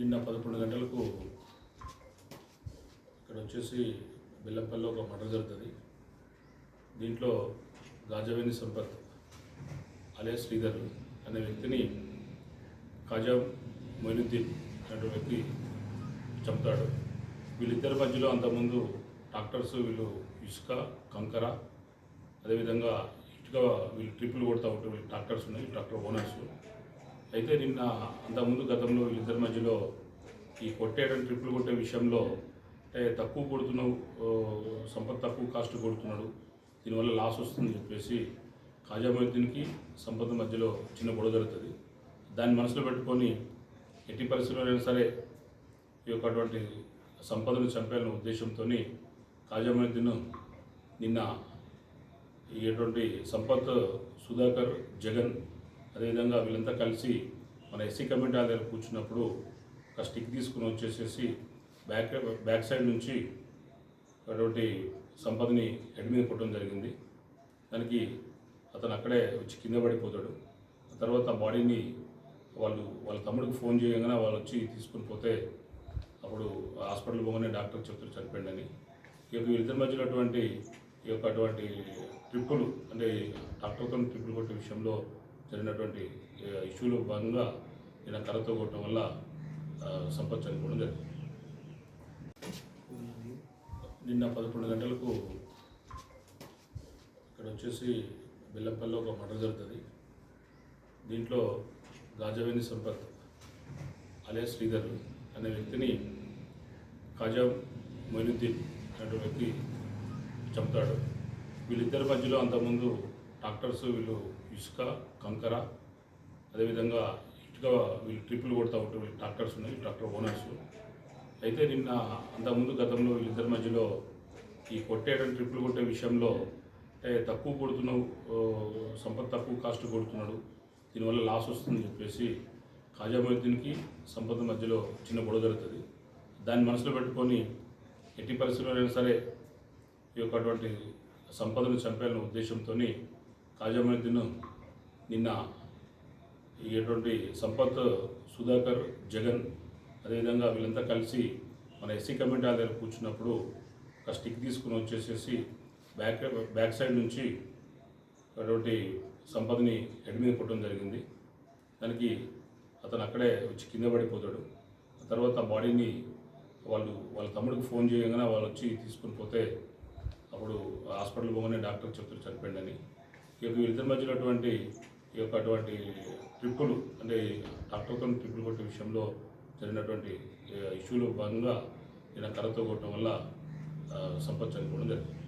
నిన్న పదకొండు గంటలకు ఇక్కడ వచ్చేసి బెల్లంపల్లిలో ఒక మర్డర్ జరుగుతుంది. దీంట్లో గాజవేణి సంపత్ అలే శ్రీధర్ అనే వ్యక్తిని ఖాజా మొయినుద్దీన్ అనే వ్యక్తి చంపుతాడు. వీళ్ళిద్దరి మధ్యలో అంతకుముందు డాక్టర్స్ వీళ్ళు ఇసుక కంకర అదేవిధంగా ఇటుక వీళ్ళు ట్రిప్పులు కొడతా ఉంటారు వీళ్ళు డాక్టర్స్ ఉన్నాయి డాక్టర్ ఓనర్స్. అయితే నిన్న అంతకుముందు గతంలో వీళ్ళిద్దరి మధ్యలో ఈ కొట్టేయడం ట్రిప్పులు కొట్టే విషయంలో అంటే తక్కువ కొడుతున్నావు సంపత్ తక్కువ కాస్ట్ కొడుతున్నాడు. దీనివల్ల లాస్ వస్తుందని చెప్పేసి ఖాజా మొయిద్దీన్కి సంపత్ మధ్యలో చిన్న గొడవ జరుగుతుంది. దాన్ని మనసులో పెట్టుకొని ఎట్టి పరిస్థితుల్లోనైనా సరే ఈ యొక్క అటువంటి సంపదను చంపాలనే ఉద్దేశంతో ఖాజా మొయిద్దీన్ నిన్న ఈ అటువంటి సంపత్ సుధాకర్ జగన్ అదేవిధంగా వీళ్ళంతా కలిసి మన ఎస్సీ కమిటీ దగ్గర కూర్చున్నప్పుడు ఒక స్టిక్ తీసుకుని వచ్చేసేసి బ్యాక్ బ్యాక్ సైడ్ నుంచి అటువంటి సంపదని హెడ్ మీద కొట్టడం జరిగింది. దానికి అతను అక్కడే వచ్చి కింద పడిపోతాడు. ఆ తర్వాత ఆ బాడీని వాళ్ళు వాళ్ళ తమ్ముడికి ఫోన్ చేయగానే వాళ్ళు వచ్చి తీసుకుని పోతే అప్పుడు హాస్పిటల్ పోగానే డాక్టర్ చెప్తారు చనిపోయిందని ఈ యొక్క వీళ్ళిద్దరి మధ్యలో అటువంటి ఈ యొక్క అటువంటి ట్రిప్పులు అంటే డాక్టర్తో ట్రిప్పులు కొట్టే విషయంలో జరిగినటువంటి ఇష్యూలో భాగంగా ఈయన కర్రతో కొట్టడం వల్ల సంపత్ చనిపోవడం జరిగింది. నిన్న పదకొండు గంటలకు ఇక్కడ వచ్చేసి బెల్లంపల్లిలో ఒక మర్డర్ జరుగుతుంది. దీంట్లో గాజవేణి సంపత్ అలే శ్రీధర్ అనే వ్యక్తిని ఖాజా మొయినుద్దీన్ అనే వ్యక్తి చంపుతాడు. వీళ్ళిద్దరి మధ్యలో అంతకుముందు డాక్టర్స్ వీళ్ళు ఇసుక కంకర అదేవిధంగా ఇటుక వీళ్ళు ట్రిప్పులు కొడతా ఉంటారు వీళ్ళు డాక్టర్స్ ఉన్నాయి డాక్టర్ ఓనర్స్. అయితే నిన్న అంతకుముందు గతంలో వీళ్ళిద్దరి మధ్యలో ఈ కొట్టేయడం ట్రిప్పులు కొట్టే విషయంలో అంటే తక్కువ కొడుతున్నావు సంపత్ తక్కువ కాస్ట్ కొడుతున్నాడు. దీనివల్ల లాస్ వస్తుందని చెప్పేసి ఖాజా మొయిద్దీన్కి సంపద మధ్యలో చిన్న గొడవ జరుగుతుంది. దాన్ని మనసులో పెట్టుకొని ఎట్టి పరిస్థితుల్లోనైనా సరే ఈ యొక్క అటువంటి సంపదను చంపాలనే ఉద్దేశంతో తాజామైన దినం నిన్న ఇటువంటి సంపత్ సుధాకర్ జగన్ అదేవిధంగా వీళ్ళంతా కలిసి మన ఎస్సీ కమిటీ దగ్గర కూర్చున్నప్పుడు ఒక స్టిక్ తీసుకుని వచ్చేసేసి బ్యాక్ బ్యాక్ సైడ్ నుంచి అటువంటి సంపదని హెడ్ మీద కొట్టడం జరిగింది. దానికి అతను అక్కడే వచ్చి కింద పడిపోతాడు. ఆ తర్వాత ఆ బాడీని వాళ్ళు వాళ్ళ తమ్ముడికి ఫోన్ చేయగానే వాళ్ళు వచ్చి తీసుకుని పోతే అప్పుడు హాస్పిటల్ పోగానే డాక్టర్ చెప్తారు చనిపోయిందని ఈ యొక్క వీళ్ళిద్దరి మధ్యలో అటువంటి ఈ యొక్క అటువంటి ట్రిప్పులు అంటే డాక్టర్తో ట్రిప్పులు కొట్టే విషయంలో జరిగినటువంటి ఇష్యూలో భాగంగా ఈయన కర్రతో కొట్టడం వల్ల సంపత్ చనిపోవడం జరిగింది.